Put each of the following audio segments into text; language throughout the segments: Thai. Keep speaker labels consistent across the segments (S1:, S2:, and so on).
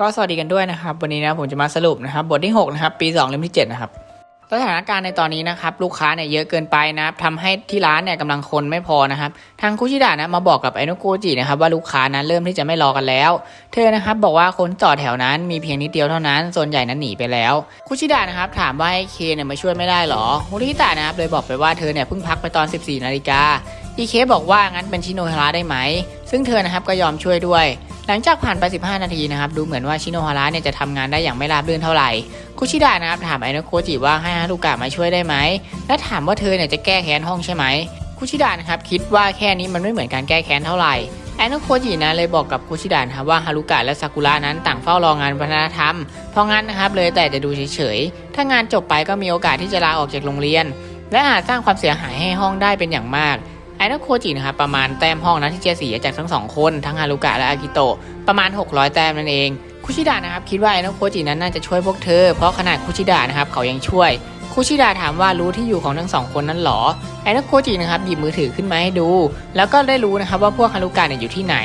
S1: ก็สวัสดีกันด้วยนะครับวันนี้นะผมจะมาสรุปนะครับบทที่ 6 นะครับ ปี 2 เล่มที่ 7 นะครับสถานการณ์ในตอนนี้นะครับลูกค้าเนี่ยเยอะเกินไปนะครับทำให้ที่ร้านเนี่ยกำลังคนไม่พอนะครับทางคุชิดะนะมาบอกกับไอโนโกจินะครับว่าลูกค้านั้นเริ่มที่จะไม่รอกันแล้ว เธอนะครับบอกว่าคนต่อแถวนั้นมีเพียงนิดเดียวเท่านั้นส่วนใหญ่นั้นหนีไปแล้วคุชิดะนะครับถามว่าให้เคเนี่ยมาช่วยไม่ได้หรอคุริตะนะครับเลยบอกไปว่าเธอเนี่ยเพิ่งพักไปตอน 14 นาฬิกาอีเคบอกว่างั้นเป็นชิโนฮาระได้ไหม ซึ่งเธอนะครับก็ยอมช่วยด้วย หลังจากผ่านไป 15 นาทีนะครับ ดูเหมือนว่าชิโนฮาระเนี่ยจะทำงานได้อย่างไม่ราบรื่นเท่าไหร่ คุชิดะนะครับถามไอโนโคจิว่าให้ฮารุกะมาช่วยได้ไหม และถามว่าเธอเนี่ยจะแก้แค้นห้องใช่ไหม คุชิดะนะครับคิดว่าแค่นี้มันไม่เหมือนการแก้แค้นเท่าไหร่ไอโนโคจินะเลยบอกกับคุชิดะนะครับว่าฮารุกะและซากุระนั้นต่างเฝ้ารองานวัฒนธรรม เพราะงั้นนะครับเลยแต่จะดูเฉยๆ ถ้างานจบไปก็มีโอกาสที่จะลาออกจากโรงเรียน และอาจสร้างความเสียหายให้ห้องได้เป็นอย่างมาก ไอโนโคจินะครับประมาณแต้มห้องนะที่เจเสียจากทั้งสองคนทั้งฮารุกะและอากิโตะประมาณ 600 แต้มนั่นเองคุชิดะนะครับคิดว่าไอโนโคจินั้นน่าจะช่วยพวกเธอ เพราะขนาดคุชิดะนะครับเขายังช่วยคุชิดะถามว่ารู้ที่อยู่ของทั้งสองคนนั้นหรอไอโนโคจินะครับหยิบมือถือขึ้นมาให้ดู แล้วก็ได้รู้นะครับว่าพวกฮารุกะเนี่ยอยู่ที่ไหน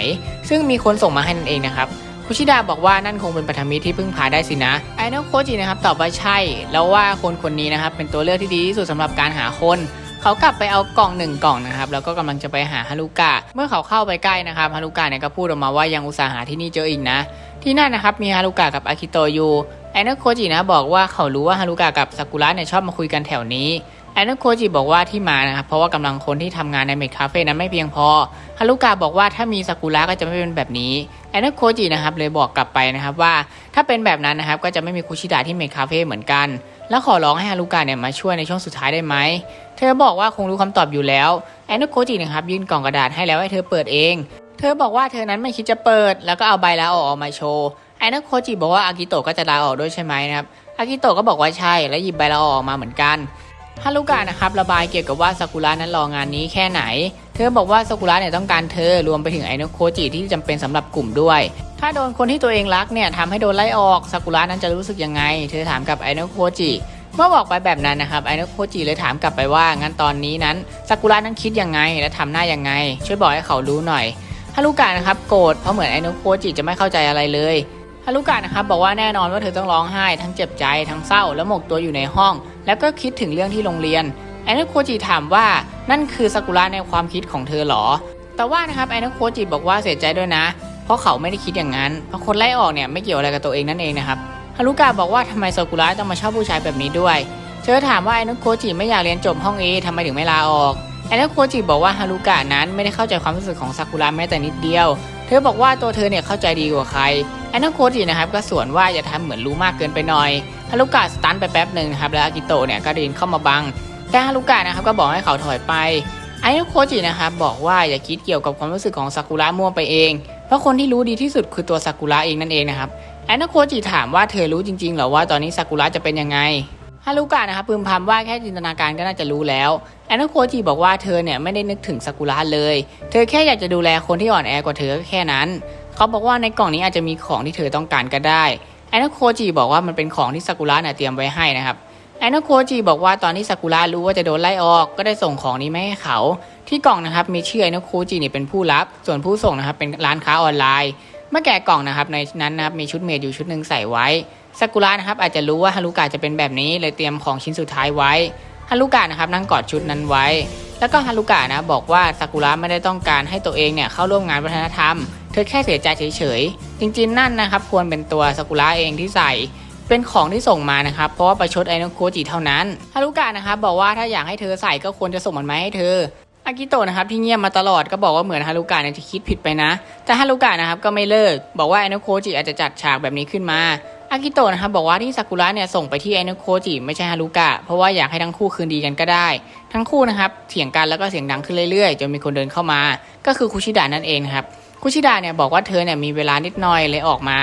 S1: ซึ่งมีคนส่งมาให้นั่นเองนะครับคุชิดะบอกว่านั่นคงเป็นปัทมิตรที่พึ่งพาได้สินะไอโนโคจินะครับตอบว่าใช่ แล้วว่าคนคนนี้นะครับเป็นตัวเลือกที่ดีที่สุดสำหรับการหาคน เขากลับไปเอากล่องหนึ่งกล่องนะครับแล้วก็กำลังจะไปหาฮารุกะเมื่อเขาเข้าไปใกล้นะครับฮารุกะเนี่ยก็พูดออกมาว่ายังอุตส่าห์หาที่นี่เจออีกนะ ที่นั่นนะครับมีฮารุกะกับอากิโตะอยู่ไอโนโคจินะบอกว่าเขารู้ว่าฮารุกะกับซากุระเนี่ยชอบมาคุยกันแถวนี้ไอโนโคจิบอกว่าที่มานะครับเพราะว่ากำลังคนที่ทำงานในเมดคาเฟ่นั้นไม่เพียงพอฮารุกะบอกว่าถ้ามีซากุระก็จะไม่เป็นแบบนี้ไอโนโคจินะครับเลยบอกกลับไปนะครับว่าถ้าเป็นแบบนั้นนะครับก็จะไม่มีคุชิดะที่เมดคาเฟ่เหมือนกัน แล้วขอร้องให้ฮารุกะเนี่ยมาช่วยในช่วงสุดท้ายได้ไหม เธอบอกว่าคงรู้คำตอบอยู่แล้วแอโนโคจินะครับยื่นกล่องกระดาษให้แล้วให้เธอเปิดเอง เธอบอกว่าเธอนั้นไม่คิดจะเปิด แล้วก็เอาใบลาออกออกมาโชว์แอโนโคจิบอกว่าอากิโตะก็จะลาออกด้วยใช่ไหมนะครับอากิโตะก็บอกว่าใช่และหยิบใบลาออออกมาเหมือนกัน ฮารุกะนะครับระบายเกี่ยวกับว่าซากุระนั้นรองานนี้แค่ไหน เธอบอกว่าซากุระเนี่ยต้องการเธอรวมไปถึงไอโนโคจิที่จำเป็นสำหรับกลุ่มด้วย ถ้าโดนคนที่ตัวเองรักเนี่ยทำให้โดนไล่ออกซากุระนั้นจะรู้สึกยังไง เธอถามกับไอโนโคจิเมื่อบอกไปแบบนั้นนะครับไอโนโคจิเลยถามกลับไปว่างั้นตอนนี้นั้นซากุระนั้นคิดยังไงและทำหน้ายังไง ช่วยบอกให้เขารู้หน่อยฮารุกะนะครับโกรธเพราะเหมือนไอโนโคจิจะไม่เข้าใจอะไรเลยฮารุกะนะครับบอกว่าแน่นอนว่าเธอต้องร้องไห้ทั้งเจ็บใจทั้งเศร้าแล้วหมกตัวอยู่ในห้อง แล้วก็คิดถึงเรื่องที่โรงเรียนไอโนโคจิถามว่านั่นคือซากุระในความคิดของเธอหรอ แต่ว่านะครับไอโนโคจิบอกว่าเสียใจด้วยนะ เพราะเขาไม่ได้คิดอย่างนั้นเพราะคนไล่ออกเนี่ยไม่เกี่ยวอะไรกับตัวเองนั่นเองนะครับฮารุกะบอกว่าทำไมซากุระต้องมาชอบผู้ชายแบบนี้ด้วย เธอถามว่าไอโนโคจิไม่อยากเรียนจบห้องเอทำไมถึงไม่ลาออกไอโนโคจิบอกว่าฮารุกะนั้นไม่ได้เข้าใจความรู้สึกของซากุระแม้แต่นิดเดียว เธอบอกว่าตัวเธอเนี่ยเข้าใจดีกว่าใครไอโนโคจินะครับก็สวนว่าอย่าทำเหมือนรู้มากเกินไปหน่อย ฮารุกะสตันไปแป๊บหนึ่งนะครับแล้วอากิโตะเนี่ยก็เดินเข้ามาบัง แต่ฮารุกะนะครับก็บอกให้เขาถอยไปไอโนโคจินะครับบอกว่าอย่าคิดเกี่ยวกับความรู้สึกของซากุระมั่วไปเอง เพราะคนที่รู้ดีที่สุดคือตัวซากุระเองนั่นเองนะครับไอโนโคจิถามว่าเธอรู้จริงๆหรอว่าตอนนี้ซากุระจะเป็นยังไงฮารุกะนะครับพึมพำว่าแค่จินตนาการก็น่าจะรู้แล้วแอนนาโคจิบอกว่าเธอเนี่ยไม่ได้นึกถึงซากุระเลย เธอแค่อยากจะดูแลคนที่อ่อนแอกว่าเธอก็แค่นั้น เขาบอกว่าในกล่องนี้อาจจะมีของที่เธอต้องการก็ได้ แอนนโคจิบอกว่ามันเป็นของที่ซากุระเนี่ยเตรียมไว้ให้นะครับแอนนโคจิบอกว่าตอนที่ซากุระรู้ว่าจะโดนไล่ออก ก็ได้ส่งของนี้มาให้เขา ที่กล่องนะครับมีชื่อแอนนโคจิเนี่ยเป็นผู้รับ ส่วนผู้ส่งนะครับเป็นร้านค้าออนไลน์ เมื่อแกะกล่องนะครับในนั้นนะครับมีชุดเมดอยู่ชุดหนึ่งใส่ไว้ซากุระนะครับอาจจะรู้ว่าฮารุกะจะเป็นแบบนี้เลยเตรียมของชิ้นสุดท้ายไว้ฮารุกะนะครับนั่งกอดชุดนั้นไว้ แล้วก็ฮารุกะนะบอกว่าซากุระไม่ได้ต้องการให้ตัวเองเนี่ยเข้าร่วมงานวัฒนธรรม เธอแค่เสียใจเฉยๆ จริงๆ นั่นนะครับ ควรเป็นตัวซากุระเองที่ใส่ เป็นของที่ส่งมานะครับ เพราะว่าประชดไอโนโคจิเท่านั้นฮารุกะนะครับบอกว่าถ้าอยากให้เธอใส่ก็ควรจะส่งมันมาให้เธออากิโตะนะครับที่เงียบมาตลอดก็บอกว่าเหมือนฮารุกะเนี่ยจะคิดผิดไปนะ แต่ฮารุกะนะครับก็ไม่เลิก บอกว่าไอโนโคจิอาจจะจัดฉากแบบนี้ขึ้นมาอากิโตะนะครับบอกว่าที่ซากุระเนี่ยส่งไปที่ไอโนโคจิไม่ใช่ฮารุกะเพราะว่าอยากให้ทั้งคู่คืนดีกันก็ได้ ทั้งคู่นะครับเถียงกันแล้วก็เสียงดังขึ้นเรื่อยๆจนมีคนเดินเข้ามา ก็คือคุชิดะนั่นเองครับ คุชิดะเนี่ยบอกว่าเธอเนี่ยมีเวลานิดหน่อยเลยออกมา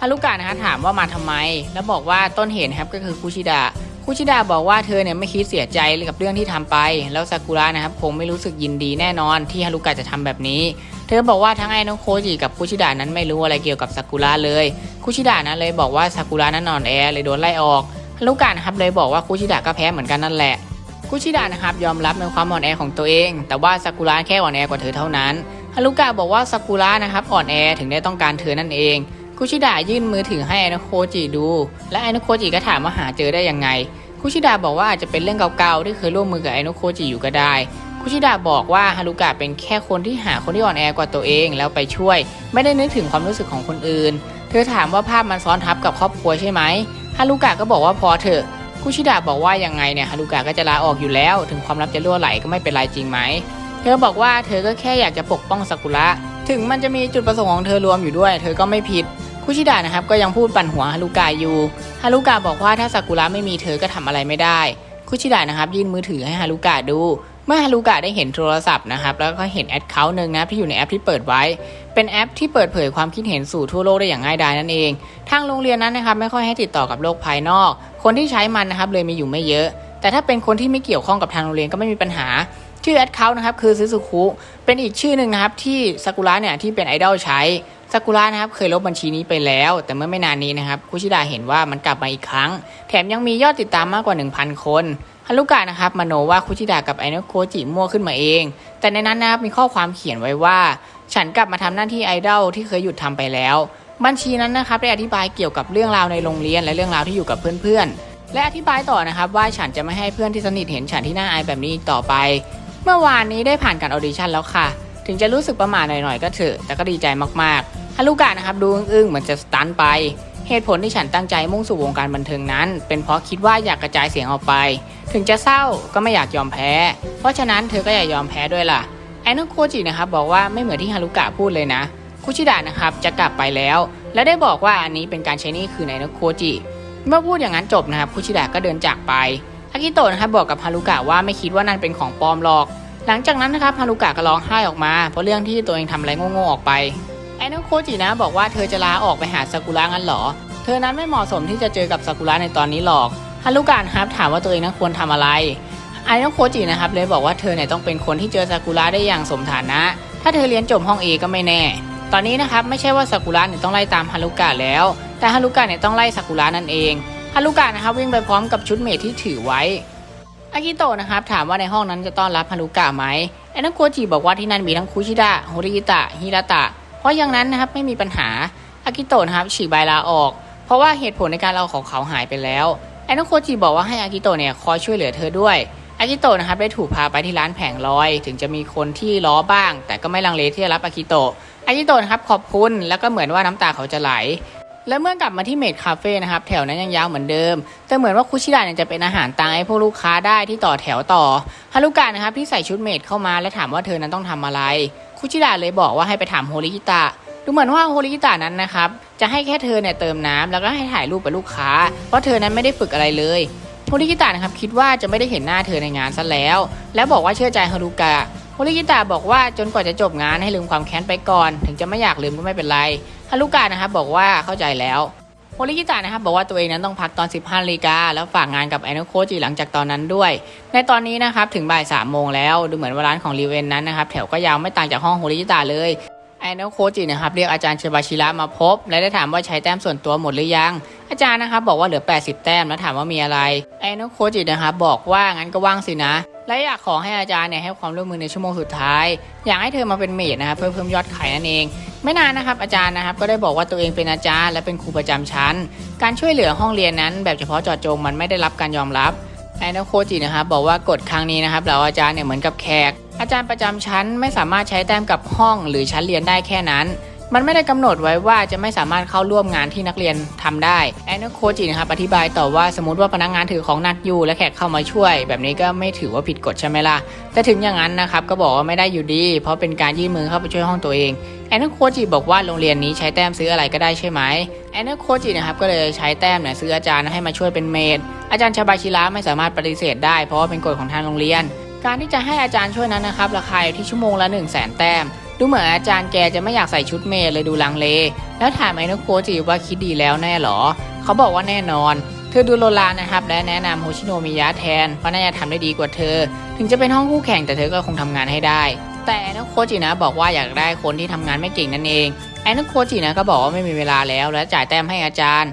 S1: ฮารุกะนะครับถามว่ามาทำไม แล้วบอกว่าต้นเหตุครับก็คือคุชิดะคุชิดะบอกว่าเธอเนี่ยไม่คิดเสียใจกับเรื่องที่ทำไป แล้วซากุระนะครับคงไม่รู้สึกยินดีแน่นอนที่ฮารุกะจะทำแบบนี้ เธอบอกว่าทั้งไอ้น้องโคจิกับคุชิดะนั้นไม่รู้อะไรเกี่ยวกับซากุระเลยคุชิดะนั้นเลยบอกว่าซากุระนั้นนอนแอเลยโดนไล่ออกฮารุกะนะครับเลยบอกว่าคุชิดะก็แพ้เหมือนกันนั่นแหละคุชิดะนะครับยอมรับในความอ่อนแอของตัวเอง แต่ว่าซากุระแค่อ่อนแอกว่าเธอเท่านั้น ฮารุกะบอกว่าซากุระนะครับอ่อนแอถึงได้ต้องการเธอนั่นเอง คุชิดะยื่นมือถือให้ไอโนโคจิดู และไอโนโคจิก็ถามว่าหาเจอได้ยังไง คุชิดะบอกว่าอาจจะเป็นเรื่องเก่าๆที่เคยร่วมมือกับไอโนโคจิอยู่ก็ได้ คุชิดะบอกว่าฮารุกะเป็นแค่คนที่หาคนที่อ่อนแอกว่าตัวเองแล้วไปช่วย ไม่ได้นึกถึงความรู้สึกของคนอื่น เธอถามว่าภาพมันซ้อนทับกับครอบครัวใช่ไหมฮารุกะก็บอกว่าพอเถอะคุชิดะบอกว่ายังไงเนี่ยฮารุกะก็จะลาออกอยู่แล้ว ถึงความลับจะรั่วไหลก็ไม่เป็นไรจริงไหม เธอบอกว่าเธอก็แค่อยากจะปกป้องซากุระ ถึงมันจะมีจุดประสงค์ของเธอรวมอยู่ด้วย เธอก็ไม่ผิด คุชิดะนะครับก็ยังพูดปั่นหัวฮารุกะอยู่ ฮารุกะบอกว่าถ้าซากุระไม่มีเธอก็ทำอะไรไม่ได้ คุชิดะนะครับยื่นมือถือให้ฮารุกะดู เมื่อฮารุกะได้เห็นโทรศัพท์นะครับแล้วก็เห็นแอดเคาท์หนึ่งนะที่อยู่ในแอปที่เปิดไว้ เป็นแอปที่เปิดเผยความคิดเห็นสู่ทั่วโลกได้อย่างง่ายดายนั่นเอง ทางโรงเรียนนั้นนะครับไม่ค่อยให้ติดต่อกับโลกภายนอก คนที่ใช้มันนะครับเลยมีอยู่ไม่เยอะ แต่ถ้าเป็นคนที่ไม่เกี่ยวข้องกับทางโรงเรียนก็ไม่มีปัญหา ชื่อแอดเคาท์นะครับคือซึซุคุเป็นอีกชื่อหนึ่งนะครับที่ซากุระเนี่ยที่เป็นไอดอลใช้ซากุระนะครับเคยลบบัญชีนี้ไปแล้ว แต่เมื่อไม่นานนี้นะครับคุชิดะเห็นว่ามันกลับมาอีกครั้ง แถมยังมียอดติดตามมากกว่า 1,000 คนฮารุกะนะครับมโนว่าคุชิดะกับไอโนโคจิมั่วขึ้นมาเอง แต่ในนั้นนะครับมีข้อความเขียนไว้ว่า ฉันกลับมาทำหน้าที่ไอดอลที่เคยหยุดทำไปแล้ว บัญชีนั้นนะครับได้อธิบายเกี่ยวกับเรื่องราวในโรงเรียนและเรื่องราวที่อยู่กับเพื่อนๆและอธิบายต่อนะครับว่าฉันจะไม่ให้เพื่อนที่สนิทเห็นฉันที่น่าอายแบบนี้ต่อไป เมื่อวานนี้ได้ผ่านการออดิชั่นแล้วค่ะ ถึงจะรู้สึกประหม่าหน่อยๆ ก็เถอะ แต่ก็ดีใจมากๆฮารุกะนะครับดูอึ้งๆ เหมือนจะสตันไป เหตุผลที่ฉันตั้งใจมุ่งสู่วงการบันเทิงนั้น เป็นเพราะคิดว่าอยากกระจายเสียงออกไป ถึงจะเศร้าก็ไม่อยากยอมแพ้ เพราะฉะนั้นเธอก็อย่ายอมแพ้ด้วยล่ะ ไอ้นโคจินะครับบอกว่าไม่เหมือนที่ฮารุกะพูดเลยนะ คุชิดะนะครับจะกลับไปแล้ว และได้บอกว่าอันนี้เป็นการใช้นี่คือไอ้นโคจิ เมื่อพูดอย่างนั้นจบนะครับคุชิดะก็เดินจากไป อากิโตะนะครับบอกกับฮารุกะว่าไม่คิดว่านั่นเป็นของปลอมหรอก หลังจากนั้นนะครับฮารุกะก็ร้องไห้ออกมา เพราะเรื่องที่ตัวเองทำอะไรโง่ๆออกไปไอ้นโคจินะบอกว่าเธอจะลาออกไปหาซากุระงั้นหรอ เธอนั้นไม่เหมาะสมที่จะเจอกับซากุระในตอนนี้หรอกฮารุกะนะครับถามว่าตัวเองนั้นควรทำอะไรไอ้นโคจินะครับเลยบอกว่าเธอเนี่ยต้องเป็นคนที่เจอซากุระได้อย่างสมฐานะ ถ้าเธอเรียนจบห้องเอก็ไม่แน่ ตอนนี้นะครับไม่ใช่ว่าซากุระเนี่ยต้องไล่ตามฮารุกะแล้ว แต่ฮารุกะเนี่ยต้องไล่ซากุระนั่นเอง ฮารุกะนะครับวิ่งไปพร้อมกับชุดเมทที่ถือไว้ อากิโตะนะครับถามว่าในห้องนั้นจะต้อนรับฮารุกะไหมไอ้นักโคจิบอกว่าที่นั่นมีทั้งคุชิดะโฮริตะ ฮิระตะ เพราะอย่างนั้นนะครับไม่มีปัญหา อากิโตะนะครับฉีกใบลาออก เพราะว่าเหตุผลในการลาออกของเขาหายไปแล้ว ไอ้นักโคจิบอกว่าให้อากิโตะเนี่ยคอยช่วยเหลือเธอด้วย อากิโตะนะครับได้ถูกพาไปที่ร้านแผงลอย ถึงจะมีคนที่ล้อบ้าง แต่ก็ไม่ลังเลที่จะรับอากิโตะ อากิโตะนะครับขอบคุณ แล้วก็เหมือนว่าน้ำตาเขาจะไหล และเมื่อกลับมาที่เมดคาเฟ่นะครับแถวนั้นยังยาวเหมือนเดิม แต่เหมือนว่าคุชิดะเนี่ยจะเป็นอาหารตามให้พวกลูกค้าได้ที่ต่อแถวต่อฮารุกะนะครับที่ใส่ชุดเมดเข้ามาและถามว่าเธอนั้นต้องทำอะไร คุชิดะเลยบอกว่าให้ไปถามโฮริกิตะดูเหมือนว่าโฮริกิตะนั้นนะครับจะให้แค่เธอเนี่ยเติมน้ำแล้วก็ให้ถ่ายรูปกับลูกค้า เพราะเธอนั้นไม่ได้ฝึกอะไรเลยโฮริกิตะนะครับคิดว่าจะไม่ได้เห็นหน้าเธอในงานซะแล้ว และบอกว่าเชื่อใจฮารุกะโฮริกิตะบอกว่าจนกว่าจะจบงานให้ลืมความแค้นไปก่อน ถึงจะไม่อยากลืมก็ไม่เป็นไร ฮารุกะนะครับบอกว่าเข้าใจแล้วโฮริกิตะนะครับบอกว่าตัวเองนั้นต้องพักตอน15นาฬิกาแล้วฝากงานกับไอโนโคจิหลังจากตอนนั้นด้วย ในตอนนี้นะครับถึงบ่าย3ามโมงแล้วดูเหมือนว่าร้านของรีเวนนั้นนะครับแถวก็ยาวไม่ต่างจากห้องโฮริกิตะเลยไอโนโคจินะครับเรียกอาจารย์เชบาชิระมาพบ และได้ถามว่าใช้แต้มส่วนตัวหมดหรือยัง อาจารย์นะครับบอกว่าเหลือ 80 แต้มแล้วถามว่ามีอะไรไอโนโคจินะครับบอกว่างั้นก็ว่างสินะและอยากขอให้อาจารย์เนี่ยให้ความร่วมมือในชั่วโมงสุดท้าย อยากให้เธอมาเป็นเมดนะครับเพื่อเพิ่มยอดขายนั่นเอง ไม่นานนะครับอาจารย์นะครับก็ได้บอกว่าตัวเองเป็นอาจารย์ และเป็นครูประจำชั้น การช่วยเหลือห้องเรียนนั้น แบบเฉพาะเจาะจงมันไม่ได้รับการยอมรับไอโนโคจินะครับบอกว่ากฎครั้งนี้นะครับเราอาจารย์เนี่ยเหมือนกับแขก อาจารย์ประจำชั้นไม่สามารถใช้แต้มกับห้องหรือชั้นเรียนได้แค่นั้น มันไม่ได้กำหนดไว้ว่าจะไม่สามารถเข้าร่วมงานที่นักเรียนทำได้ไอโนโคจินะครับอธิบายต่อว่าสมมติว่าพนักงานถือของหนักอยู่และแขกเข้ามาช่วย แบบนี้ก็ไม่ถือว่าผิดกฎใช่ไหมล่ะแต่ถึงอย่างนั้นนะครับก็บอกว่าไม่ได้อยู่ดี เพราะเป็นการยื่นมือเข้าไปช่วยห้องตัวเองแอนนโคจิบอกว่าโรงเรียนนี้ใช้แต้มซื้ออะไรก็ได้ใช่ไหมแอนนโคจินะครับก็เลยใช้แต้มเนี่ยซื้ออาจารย์ให้มาช่วยเป็นเมดอาจารย์ชาบาชิระไม่สามารถปฏิเสธได้เพราะว่าเป็นกฎของทางโรงเรียน การที่จะให้อาจารย์ช่วยนั้นนะครับราคาอยู่ที่ชั่วโมงละ 1 0 0 0 0แต้ม ดูเหมือนอาจารย์แกจะไม่อยากใส่ชุดเมดเลยดูลังเล แล้วถามไอ้นโคจิว่าคิดดีแล้วแน่หรอ เขาบอกว่าแน่นอน เธอดูโลลานะครับ และแนะนำโฮชิโนมิยะแทนเพราะน่าจะทำได้ดีกว่าเธอ ถึงจะเป็นห้องคู่แข่งแต่เธอก็คงทำงานให้ได้ แต่ไอ้นโคจินะบอกว่าอยากได้คนที่ทำงานไม่เก่งนั่นเองไอ้นโคจินะก็บอกว่าไม่มีเวลาแล้วและจ่ายแต้มให้อาจารย์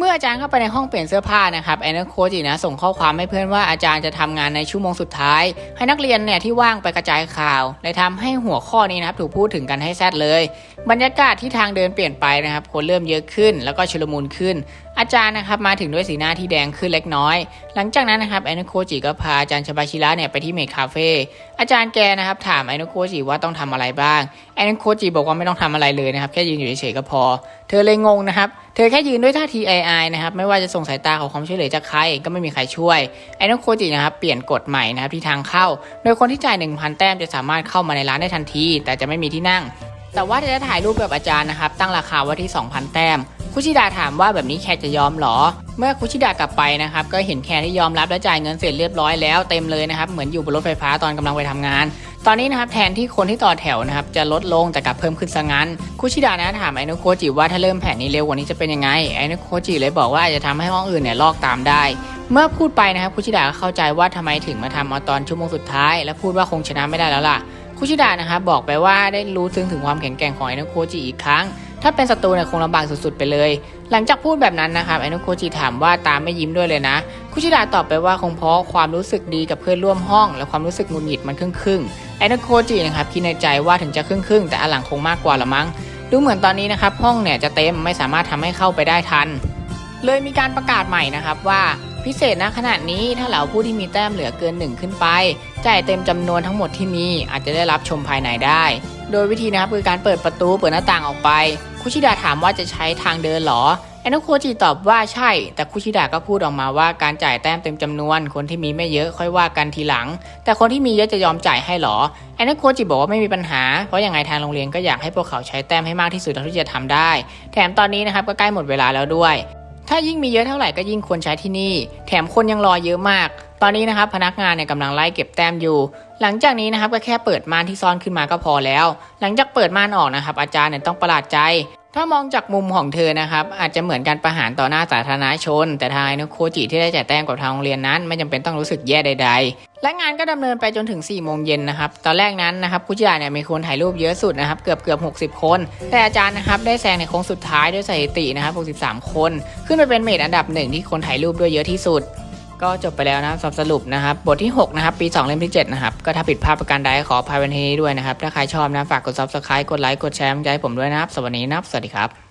S1: เมื่ออาจารย์เข้าไปในห้องเปลี่ยนเสื้อผ้านะครับแอนนโคจินะส่งข้อความให้เพื่อนว่าอาจารย์จะทำงานในชั่วโมงสุดท้าย ให้นักเรียนเนี่ยที่ว่างไปกระจายข่าวเลยทำให้หัวข้อนี้นะครับถูกพูดถึงกันให้แซดเลย บรรยากาศที่ทางเดินเปลี่ยนไปนะครับคนเริ่มเยอะขึ้น แล้วก็ชุลมุนขึ้น อาจารย์นะครับมาถึงด้วยสีหน้าที่แดงขึ้นเล็กน้อย หลังจากนั้นนะครับแอนนโคจิก็พาอาจารย์ชบาชิระเนี่ยไปที่เมดคาเฟ่อาจารย์แกนะครับถามแอนนโคจิว่าต้องทำอะไรบ้าง แอนนโคจิบอกว่าไม่ต้องทำอะไรเลยนะครับ แค่ยืนอยู่เฉยๆก็พอ เธอเลยงงนะครับ เธอแค่ยืนด้วยท่าทีไอไอนะครับ ไม่ว่าจะส่งสายตาขอความช่วยเหลือจากใครก็ไม่มีใครช่วย ไอ้นกโคจินะครับ เปลี่ยนกฎใหม่นะครับที่ทางเข้า โดยคนที่จ่าย 1,000 แต้มจะสามารถเข้ามาในร้านได้ทันที แต่จะไม่มีที่นั่ง แต่ว่าจะถ่ายรูปกับอาจารย์นะครับ ตั้งราคาไว้ที่ 2,000 แต้มคุชิดาถามว่าแบบนี้แคร์จะยอมหรอ เมื่อคุชิดากลับไปนะครับ ก็เห็นแคร์ที่ยอมรับและจ่ายเงินเสร็จเรียบร้อยแล้วเต็มเลยนะครับ เหมือนอยู่บนรถไฟฟ้าตอนกำลังไปทำงาน ตอนนี้นะครับแทนที่คนที่ต่อแถวนะครับจะลดลงแต่กลับเพิ่มขึ้นซะงั้นคุชิดานะถามไอโนโคจิว่าถ้าเริ่มแผนนี้เร็วกว่านี้จะเป็นยังไงไอโนโคจิเลยบอกว่าอาจจะทำให้ห้องอื่นเนี่ยลอกตามได้ เมื่อพูดไปนะครับคุชิดาก็เข้าใจว่าทำไมถึงมาทำเอาตอนชั่วโมงสุดท้าย และพูดว่าคงชนะไม่ได้แล้วล่ะคุชิดานะครับบอกไปว่าได้รู้ซึ้งถึงความแข็งแกร่งของไอโนโคจิอีกครั้ง ถ้าเป็นศัตรูเนี่ยคงลำบากสุดๆไปเลย หลังจากพูดแบบนั้นนะครับไอโนโคจิถามว่าตามไม่ยิ้มด้วยเลยนะ คุชิดาตอบไปว่าคงเพราะความรู้สึกดีกับเพื่อนร่วมห้อง และความรู้สึกงุดหงิดมันครึ่งครึ่งๆไอโนโคจินะครับคิดในใจว่าถึงจะครึ่งครึ่งๆแต่อหลังคงมากกว่าละมั้ง ดูเหมือนตอนนี้นะครับห้องเนี่ยจะเต็มไม่สามารถทำให้เข้าไปได้ทัน เลยมีการประกาศใหม่นะครับว่า พิเศษณขณะนี้ถ้าเหล่าผู้ที่มีแต้มเหลือเกินหนึ่งขึ้นไป จ่ายเต็มจำนวนทั้งหมดที่มีอาจจะได้รับชมภายในได้ โดยวิธีนะครับคือการเปิดประตูเปิดหน้าต่างออกไป คุชิดาถามว่าจะใช้ทางเดินหรอแอนโนโคจิตอบว่าใช่ แต่คุชิดาก็พูดออกมาว่าการจ่ายแต้มเต็มจำนวน คนที่มีไม่เยอะค่อยว่ากันทีหลัง แต่คนที่มีเยอะจะยอมจ่ายให้หรอแอนโนโคจิบอกว่าไม่มีปัญหา เพราะยังไงทางโรงเรียนก็อยากให้พวกเขาใช้แต้มให้มากที่สุดเท่าที่จะทำได้ แถมตอนนี้นะครับก็ใกล้หมดเวลาแล้วด้วย ถ้ายิ่งมีเยอะเท่าไหร่ก็ยิ่งควรใช้ที่นี่ แถมคนยังรอเยอะมาก ตอนนี้นะครับพนักงานเนี่ยกำลังไล่เก็บแต้มอยู่ หลังจากนี้นะครับก็แค่เปิดม่านที่ซ่อนขึ้นมาก็พอแล้ว หลังจากเปิดม่านออกนะครับอาจารย์เนี่ยต้องประหลาดใจ ถ้ามองจากมุมของเธอนะครับ อาจจะเหมือนการประหารต่อหน้าสาธารณชน แต่ทางไอโนโคจิที่ได้จ่ายแต้มกับทางโรงเรียนนั้น ไม่จำเป็นต้องรู้สึกแย่ใด ๆ และงานก็ดำเนินไปจนถึง4โมงเย็นนะครับ ตอนแรกนั้นนะครับคุจิดาเนี่ยมีคนถ่ายรูปเยอะสุดนะครับ เกือบเกือบ 60 คน แต่อาจารย์นะครับได้แซงในโค้งสุดท้ายด้วยสถิตินะครับ63 คน ขึ้นไปเป็นเมทอันดับหนึ่งที่คนถ่ายรูปด้วยเยอะที่สุด ก็จบไปแล้วนะครับสรุปนะครับ บทที่ 6 นะครับ ปี 2 เล่มที่ 7 นะครับ ก็ถ้าผิดพลาดประการใดขออภัยว้นที่นี้ด้วยนะครับ ถ้าใครชอบนะ ฝากกดซับสไครต์กดไลค์ กดแชร์ใจให้ผมด้วยนะครับสวัสดีนะครับ สวัสดีครับ